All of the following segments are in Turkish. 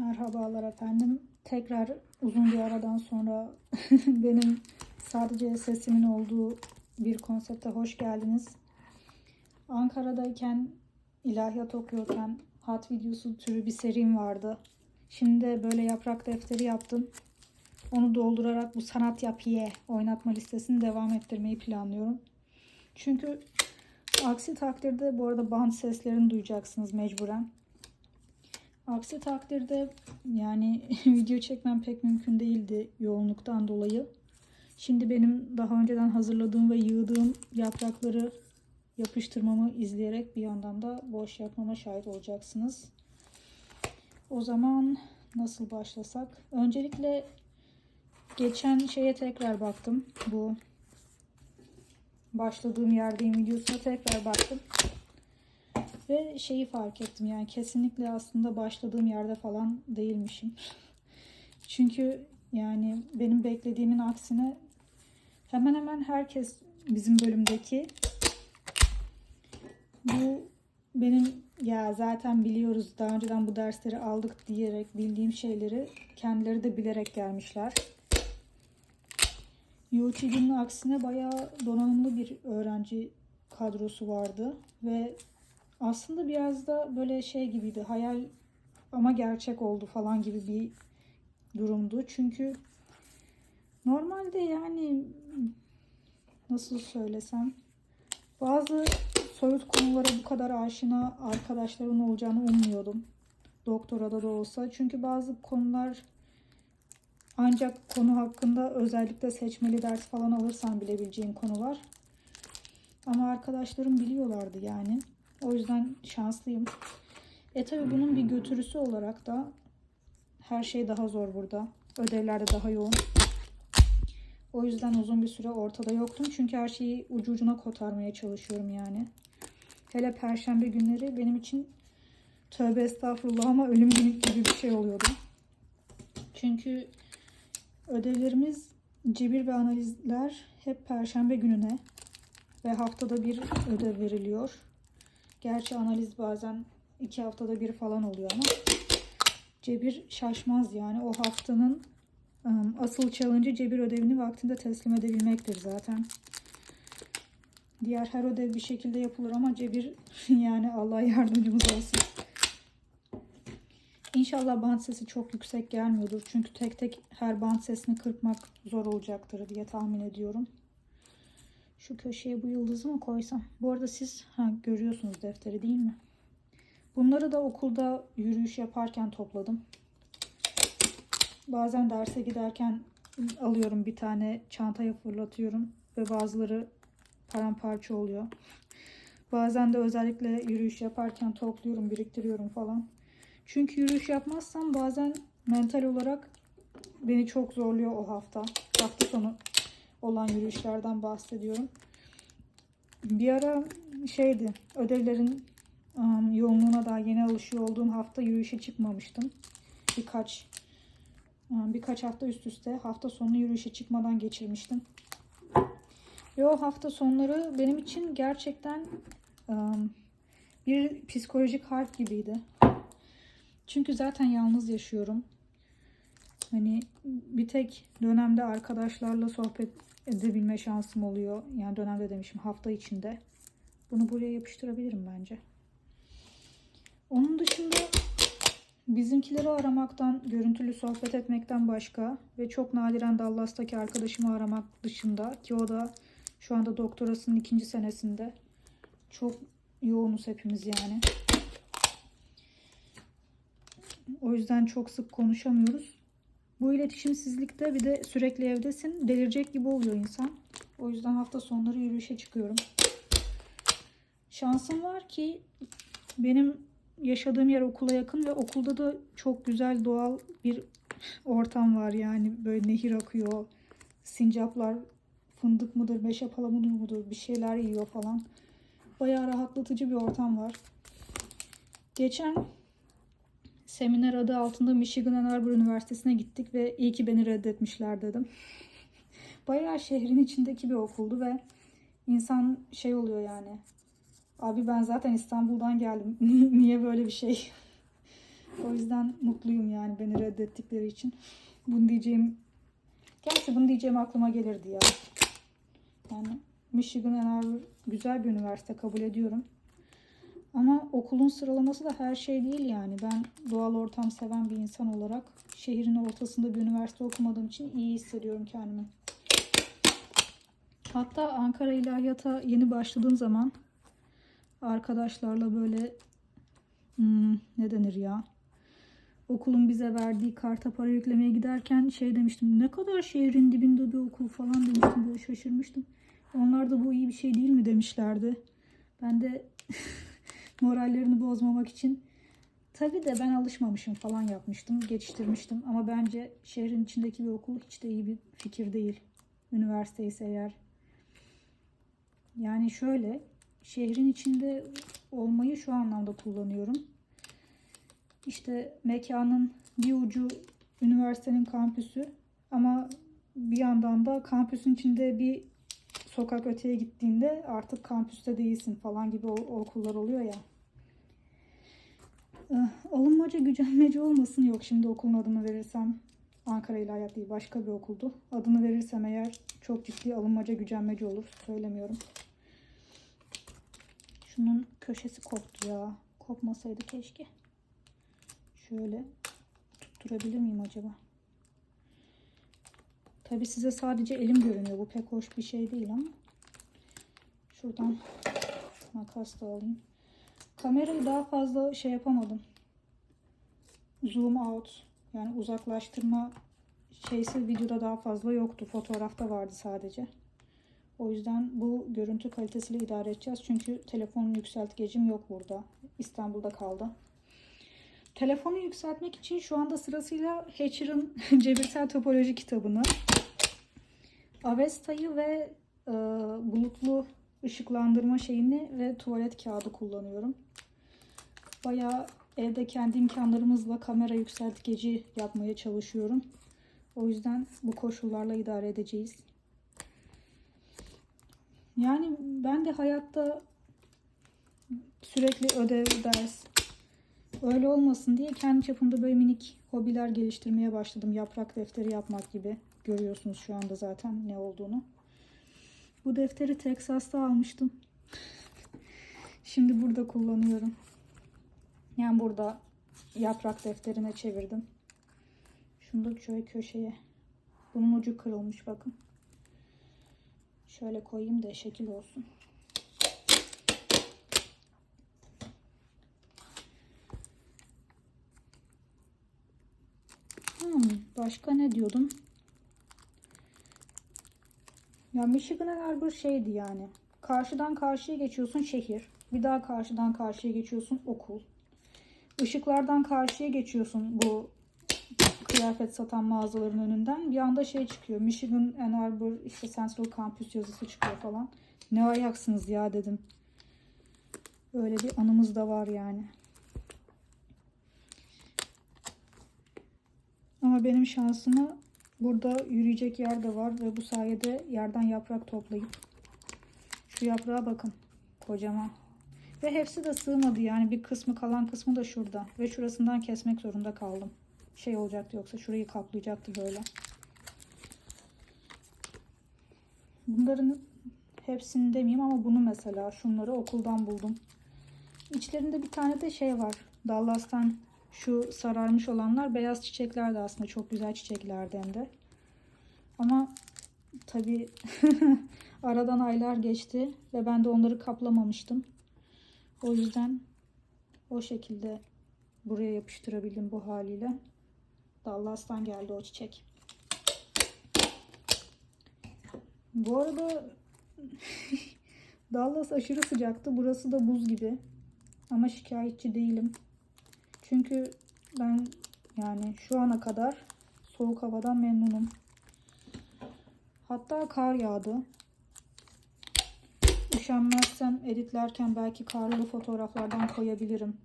Merhabalar efendim. Tekrar uzun bir aradan sonra benim sadece sesimin olduğu bir konsepte hoş geldiniz. Ankara'dayken ilahiyat okuyorken hat videosu türü bir serim vardı. Şimdi de böyle yaprak defteri yaptım. Onu doldurarak bu sanat yapıye oynatma listesini devam ettirmeyi planlıyorum. Çünkü aksi takdirde bu arada band seslerini duyacaksınız mecburen. Aksi takdirde yani video çekmem pek mümkün değildi yoğunluktan dolayı. Şimdi benim daha önceden hazırladığım ve yığdığım yaprakları yapıştırmamı izleyerek bir yandan da boş yapmama şahit olacaksınız. O zaman nasıl başlasak? Öncelikle geçen şeye tekrar baktım. Bu başladığım yerdeyim videosuna tekrar baktım. Ve şeyi fark ettim yani kesinlikle aslında başladığım yerde falan değilmişim. Çünkü yani benim beklediğimin aksine hemen hemen herkes bizim bölümdeki bu benim ya zaten biliyoruz daha önceden bu dersleri aldık diyerek bildiğim şeyleri kendileri de bilerek gelmişler. UTD'nin aksine bayağı donanımlı bir öğrenci kadrosu vardı ve aslında biraz da böyle şey gibiydi. Hayal ama gerçek oldu falan gibi bir durumdu. Çünkü normalde yani nasıl söylesem bazı soyut konulara bu kadar aşina arkadaşlarımın olacağını ummuyordum. Doktorada da olsa. Çünkü bazı konular ancak konu hakkında özellikle seçmeli ders falan alırsan bilebileceğin konular. Ama arkadaşlarım biliyorlardı yani. O yüzden şanslıyım. E tabi bunun bir götürüsü olarak da her şey daha zor burada. Ödevler de daha yoğun. O yüzden uzun bir süre ortada yoktum. Çünkü her şeyi ucu ucuna kotarmaya çalışıyorum yani. Hele perşembe günleri benim için tövbe estağfurullah ama ölüm günü gibi bir şey oluyordu. Çünkü ödevlerimiz cebir ve analizler hep perşembe gününe ve haftada bir ödev veriliyor. Gerçi analiz bazen iki haftada bir falan oluyor ama cebir şaşmaz yani. O haftanın ım, asıl challenge cebir ödevini vaktinde teslim edebilmektir zaten. Diğer her ödev bir şekilde yapılır ama cebir yani Allah yardımcımız olsun. İnşallah band sesi çok yüksek gelmiyordur. Çünkü tek tek her band sesini kırpmak zor olacaktır diye tahmin ediyorum. Şu köşeye bu yıldızı mı koysam? Bu arada siz ha, görüyorsunuz defteri değil mi? Bunları da okulda yürüyüş yaparken topladım. Bazen derse giderken alıyorum bir tane çantaya fırlatıyorum ve bazıları paramparça oluyor. Bazen de özellikle yürüyüş yaparken topluyorum, biriktiriyorum falan. Çünkü yürüyüş yapmazsam bazen mental olarak beni çok zorluyor o hafta. Hafta sonu olan yürüyüşlerden bahsediyorum. Bir ara şeydi ödevlerin um, yoğunluğuna daha yeni alışıyor olduğum hafta yürüyüşe çıkmamıştım. Birkaç um, birkaç hafta üst üste hafta sonunu yürüyüşe çıkmadan geçirmiştim. Ve o hafta sonları benim için gerçekten um, bir psikolojik harp gibiydi. Çünkü zaten yalnız yaşıyorum. Hani bir tek dönemde arkadaşlarla sohbet edebilme şansım oluyor. Yani dönemde demişim hafta içinde. Bunu buraya yapıştırabilirim bence. Onun dışında bizimkileri aramaktan, görüntülü sohbet etmekten başka ve çok nadiren Dallas'taki arkadaşımı aramak dışında ki o da şu anda doktorasının ikinci senesinde. Çok yoğunuz hepimiz yani. O yüzden çok sık konuşamıyoruz. Bu iletişimsizlikte bir de sürekli evdesin. Delirecek gibi oluyor insan. O yüzden hafta sonları yürüyüşe çıkıyorum. Şansım var ki benim yaşadığım yer okula yakın ve okulda da çok güzel doğal bir ortam var. Yani böyle nehir akıyor. Sincaplar fındık mıdır, meşe palamunu mudur bir şeyler yiyor falan. Bayağı rahatlatıcı bir ortam var. Geçen seminer adı altında Michigan Ann Arbor Üniversitesi'ne gittik ve iyi ki beni reddetmişler dedim. Bayağı şehrin içindeki bir okuldu ve insan şey oluyor yani. Abi ben zaten İstanbul'dan geldim. Niye böyle bir şey O yüzden mutluyum yani beni reddettikleri için. Bunu diyeceğim Gerçi bunu diyeceğim aklıma gelirdi ya. Yani Michigan Ann Arbor güzel bir üniversite kabul ediyorum. Ama okulun sıralaması da her şey değil yani. Ben doğal ortam seven bir insan olarak şehrin ortasında bir üniversite okumadığım için iyi hissediyorum kendimi. Hatta Ankara İlahiyat'a yeni başladığım zaman arkadaşlarla böyle hmm, ne denir ya? Okulun bize verdiği karta para yüklemeye giderken şey demiştim. Ne kadar şehrin dibinde bir okul falan demiştim. Böyle şaşırmıştım. Onlar da bu iyi bir şey değil mi demişlerdi. Ben de morallerini bozmamak için tabii de ben alışmamışım falan yapmıştım. Geçiştirmiştim. Ama bence şehrin içindeki bir okul hiç de iyi bir fikir değil. Üniversite ise eğer. Yani şöyle şehrin içinde olmayı şu anlamda kullanıyorum. İşte mekanın bir ucu üniversitenin kampüsü ama bir yandan da kampüsün içinde bir sokak öteye gittiğinde artık kampüste değilsin falan gibi okullar oluyor ya. Eh, Alınmaca gücenmece olmasın yok şimdi okulun adını verirsem Ankara İlahiyat değil başka bir okuldu. Adını verirsem eğer çok ciddi alınmaca gücenmece olur söylemiyorum. Şunun köşesi koptu ya. Kopmasaydı keşke. Şöyle tutturabilir miyim acaba? Tabi size sadece elim görünüyor. Bu pek hoş bir şey değil ama. Şuradan makas da alayım. Kamerayı daha fazla şey yapamadım. Zoom out yani uzaklaştırma şeysi videoda daha fazla yoktu. Fotoğrafta vardı sadece. O yüzden bu görüntü kalitesiyle idare edeceğiz. Çünkü telefonun yükseltgecim yok burada. İstanbul'da kaldı. Telefonu yükseltmek için şu anda sırasıyla Hatcher'ın cebirsel topoloji kitabını, Avesta'yı ve e, bulutlu ışıklandırma şeyini ve tuvalet kağıdı kullanıyorum. Bayağı evde kendi imkanlarımızla kamera yükseltgeci yapmaya çalışıyorum. O yüzden bu koşullarla idare edeceğiz. Yani ben de hayatta sürekli ödev, ders, Öyle olmasın diye kendi çapımda böyle minik hobiler geliştirmeye başladım. Yaprak defteri yapmak gibi. Görüyorsunuz şu anda zaten ne olduğunu. Bu defteri Texas'ta almıştım. Şimdi burada kullanıyorum. Yani burada yaprak defterine çevirdim. Şunu da şöyle köşeye. Bunun ucu kırılmış bakın. Şöyle koyayım da şekil olsun. Hmm, başka ne diyordum? Ya Michigan Ann Arbor şeydi yani. Karşıdan karşıya geçiyorsun şehir. Bir daha karşıdan karşıya geçiyorsun okul. Işıklardan karşıya geçiyorsun bu kıyafet satan mağazaların önünden. Bir anda şey çıkıyor. Michigan Ann Arbor işte Central Campus yazısı çıkıyor falan. Ne ayaksınız ya dedim. Öyle bir anımız da var yani. Ama benim şansıma burada yürüyecek yer de var ve bu sayede yerden yaprak toplayıp şu yaprağa bakın kocaman. Ve hepsi de sığmadı yani bir kısmı kalan kısmı da şurada ve şurasından kesmek zorunda kaldım. Şey olacaktı yoksa şurayı kaplayacaktı böyle. Bunların hepsini demeyeyim ama bunu mesela şunları okuldan buldum. İçlerinde bir tane de şey var. Dallas'tan şu sararmış olanlar beyaz çiçekler de aslında çok güzel çiçeklerdi hem de. Ama tabii aradan aylar geçti ve ben de onları kaplamamıştım. O yüzden o şekilde buraya yapıştırabildim bu haliyle. Dallas'tan geldi o çiçek. Bu arada Dallas aşırı sıcaktı. Burası da buz gibi. Ama şikayetçi değilim. Çünkü ben yani şu ana kadar soğuk havadan memnunum. Hatta kar yağdı. Üşenmezsem editlerken belki karlı fotoğraflardan koyabilirim.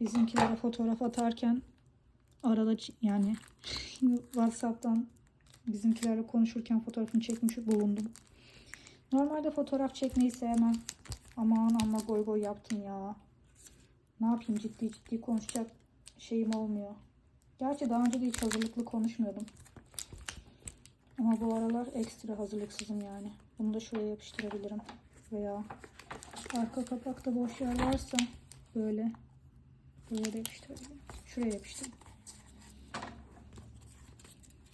Bizimkilere fotoğraf atarken arada yani WhatsApp'tan bizimkilerle konuşurken fotoğrafını çekmiş bulundum. Normalde fotoğraf çekmeyi sevmem. Aman ama goy goy yaptım ya. Ne yapayım ciddi ciddi konuşacak şeyim olmuyor. Gerçi daha önce de hiç hazırlıklı konuşmuyordum. Ama bu aralar ekstra hazırlıksızım yani. Bunu da şuraya yapıştırabilirim. Veya arka kapakta boş yer varsa böyle buraya da yapıştırabilirim. Şuraya yapıştırdım.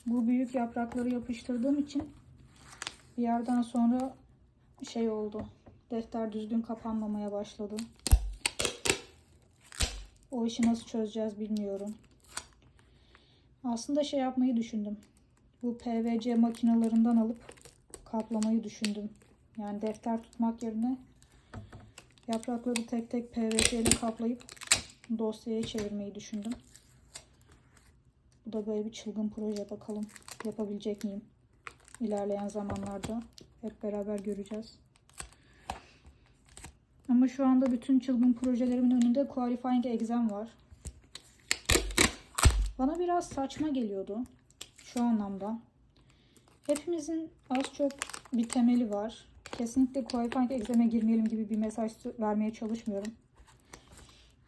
Bu büyük yaprakları yapıştırdığım için bir yerden sonra şey oldu. Defter düzgün kapanmamaya başladı. O işi nasıl çözeceğiz bilmiyorum. Aslında şey yapmayı düşündüm. Bu PVC makinalarından alıp kaplamayı düşündüm. Yani defter tutmak yerine yaprakları tek tek PVC ile kaplayıp dosyaya çevirmeyi düşündüm. Bu da böyle bir çılgın proje bakalım yapabilecek miyim? İlerleyen zamanlarda hep beraber göreceğiz. Ama şu anda bütün çılgın projelerimin önünde qualifying exam var. Bana biraz saçma geliyordu şu anlamda. Hepimizin az çok bir temeli var. Kesinlikle qualifying exam'e girmeyelim gibi bir mesaj vermeye çalışmıyorum.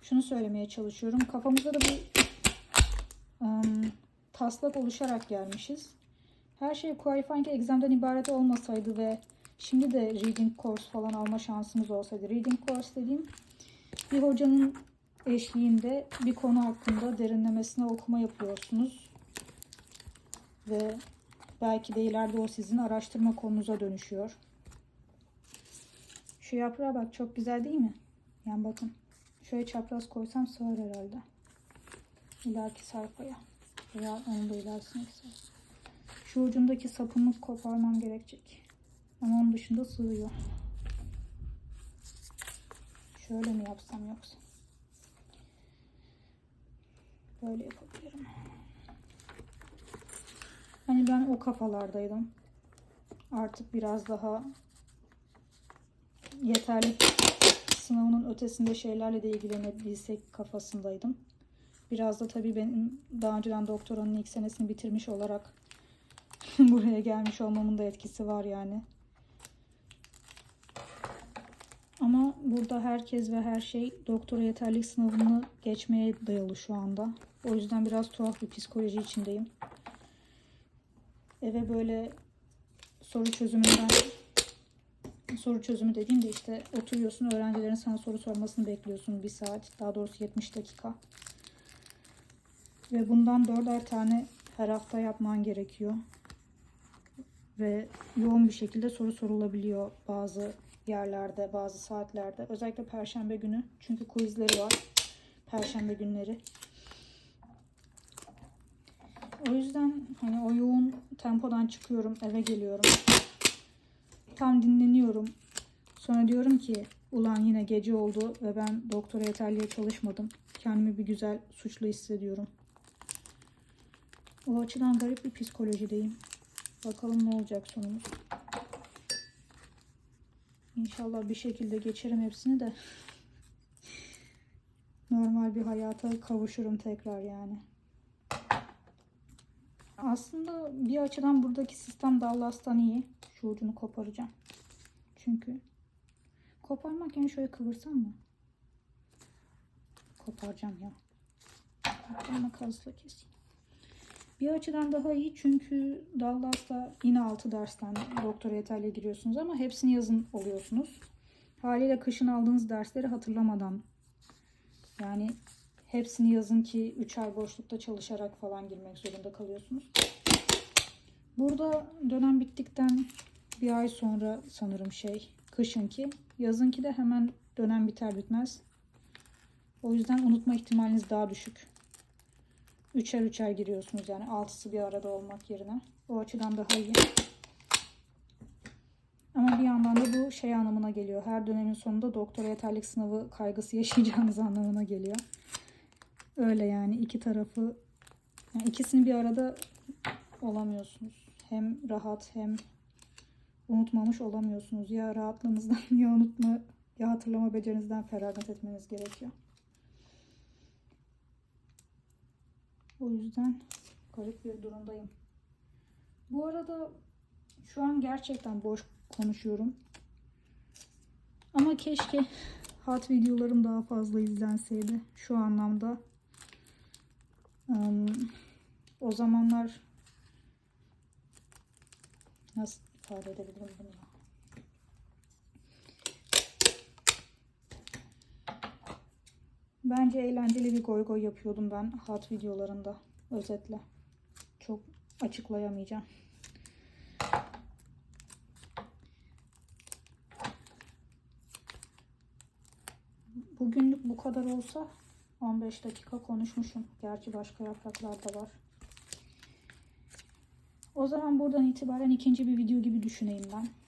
Şunu söylemeye çalışıyorum. Kafamızda da bir ım, taslak oluşarak gelmişiz. Her şey qualifying exam'den ibaret olmasaydı ve şimdi de reading course falan alma şansımız olsaydı. Reading course dediğim bir hocanın eşliğinde bir konu hakkında derinlemesine okuma yapıyorsunuz. Ve belki de ileride o sizin araştırma konunuza dönüşüyor. Şu yaprağa bak çok güzel değil mi? Yani bakın şöyle çapraz koysam sığar herhalde. İleriki sayfaya. Veya onun da ilerisine. Şu ucundaki sapını koparmam gerekecek. Ama onun dışında sığıyor. Şöyle mi yapsam yoksa? Böyle yapabilirim. Hani ben o kafalardaydım. Artık biraz daha yeterli sınavının ötesinde şeylerle de ilgilenebilsek kafasındaydım. Biraz da tabii benim daha önceden doktoranın ilk senesini bitirmiş olarak buraya gelmiş olmamın da etkisi var yani. Ama burada herkes ve her şey doktora yeterlik sınavını geçmeye dayalı şu anda. O yüzden biraz tuhaf bir psikoloji içindeyim. Eve böyle soru çözümünden soru çözümü dediğimde işte oturuyorsun öğrencilerin sana soru sormasını bekliyorsun bir saat daha doğrusu 70 dakika ve bundan dörder tane her hafta yapman gerekiyor ve yoğun bir şekilde soru sorulabiliyor bazı yerlerde bazı saatlerde özellikle perşembe günü çünkü quizleri var perşembe günleri o yüzden hani o yoğun tempodan çıkıyorum eve geliyorum tam dinleniyorum. Sonra diyorum ki ulan yine gece oldu ve ben doktora yeterliğe çalışmadım. Kendimi bir güzel suçlu hissediyorum. O açıdan garip bir psikolojideyim. Bakalım ne olacak sonumuz. İnşallah bir şekilde geçerim hepsini de normal bir hayata kavuşurum tekrar yani. Aslında bir açıdan buradaki sistem Dallas'tan iyi. Şu ucunu koparacağım. Çünkü koparmak yani şöyle kıvırsam mı? Koparacağım ya. Hatta makasla keseyim. Bir açıdan daha iyi çünkü Dallas'ta yine 6 dersten doktora yeterliğe giriyorsunuz ama hepsini yazın oluyorsunuz. Haliyle kışın aldığınız dersleri hatırlamadan yani hepsini yazın ki 3 ay boşlukta çalışarak falan girmek zorunda kalıyorsunuz. Burada dönem bittikten bir ay sonra sanırım şey kışınki. Yazınki de hemen dönem biter bitmez. O yüzden unutma ihtimaliniz daha düşük. Üçer üçer giriyorsunuz yani altısı bir arada olmak yerine. O açıdan daha iyi. Ama bir yandan da bu şey anlamına geliyor. Her dönemin sonunda doktora yeterlik sınavı kaygısı yaşayacağınız anlamına geliyor. Öyle yani iki tarafı yani ikisini bir arada olamıyorsunuz. Hem rahat hem unutmamış olamıyorsunuz. Ya rahatlığınızdan ya unutma ya hatırlama becerinizden feragat etmeniz gerekiyor. O yüzden garip bir durumdayım. Bu arada şu an gerçekten boş konuşuyorum. Ama keşke Hot videolarım daha fazla izlenseydi şu anlamda. Im, o zamanlar nasıl ifade edebilirim bunu Bence eğlenceli bir goy goy yapıyordum ben hot videolarında özetle. Çok açıklayamayacağım. Bugünlük bu kadar olsa 15 dakika konuşmuşum. Gerçi başka yapraklar da var. O zaman buradan itibaren ikinci bir video gibi düşüneyim ben.